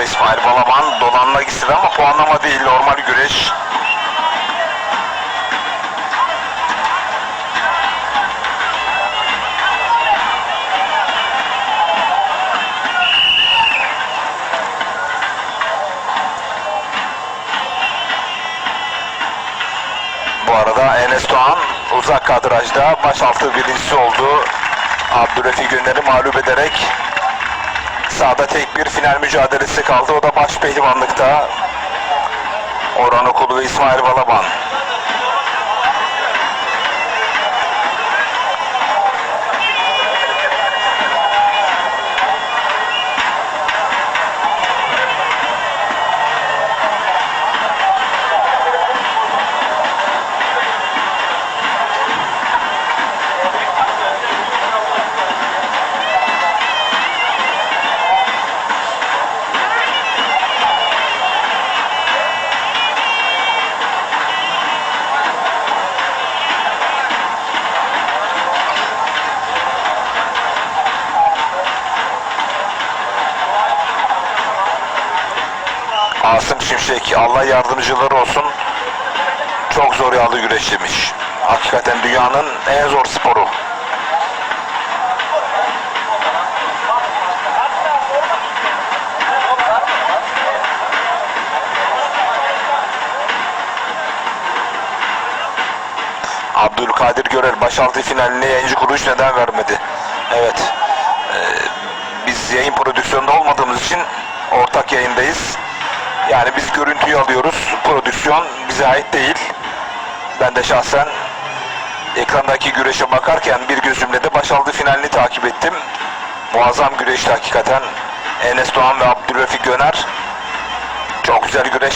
Bu arada İsmail Balaban dolanla gitsin ama puanlama değil normal güreş. Bu arada Enes Doğan uzak kadrajda başaltı birincisi oldu. Abdülrefi Günler'i mağlup ederek sahada tek bir final mücadelesi kaldı. O da baş pehlivanlıkta. Orhan Okulu ve İsmail Balaban. Asım Şimşek Allah yardımcıları olsun. Çok zor yağlı güreş demiş. Hakikaten dünyanın en zor sporu. Abdülkadir Görel başaltı finaline yayıncı kuruluş neden vermedi? Evet. Ee, biz yayın prodüksiyonunda olmadığımız için ortak yayındayız. Yani biz görüntüyü alıyoruz. Prodüksiyon bize ait değil. Ben de şahsen ekrandaki güreşe bakarken bir gözümle de başaltı finalini takip ettim. Muazzam güreşti hakikaten. Enes Doğan ve Abdülrefik Göner. Çok güzel güreş.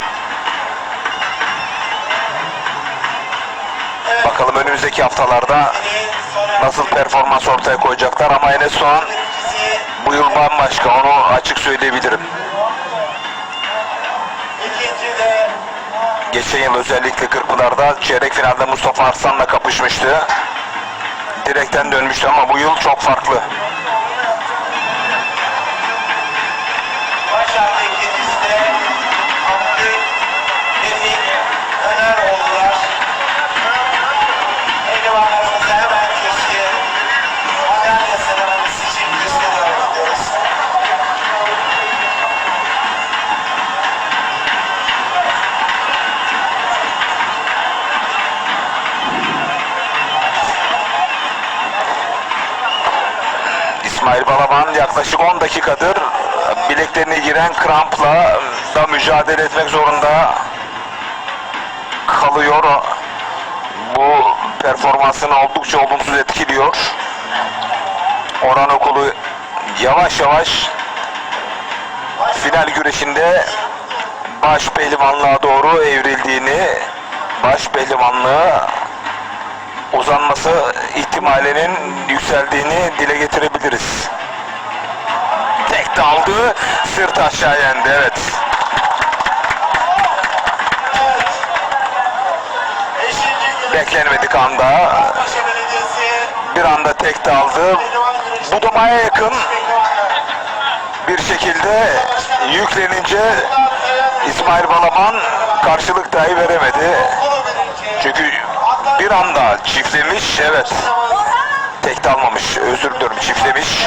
Bakalım önümüzdeki haftalarda nasıl performans ortaya koyacaklar ama Enes Doğan bu yıl bambaşka onu açık söyleyebilirim. Geçen yıl özellikle Kırkpınar'da çeyrek finalde Mustafa Arslan'la kapışmıştı. Direkten dönmüştü ama bu yıl çok farklı. İsmail Balaban yaklaşık 10 dakikadır bileklerine giren krampla da mücadele etmek zorunda kalıyor. Bu performansını oldukça olumsuz etkiliyor. Orhan Okulu yavaş yavaş final güreşinde baş pehlivanlığa doğru evrildiğini, baş pehlivanlığı uzanması ihtimalinin yükseldiğini dile getirebiliriz. Tek daldı, sırt aşağı yendi, evet. Beklenmedik anda bir anda tek daldı. Güreşi Budamaya yakın bir şekilde yüklenince İsmail Balaban karşılık dahi veremedi. Çünkü bir anda çiftlemiş evet. Tek almamış özür diliyorum çiftlemiş.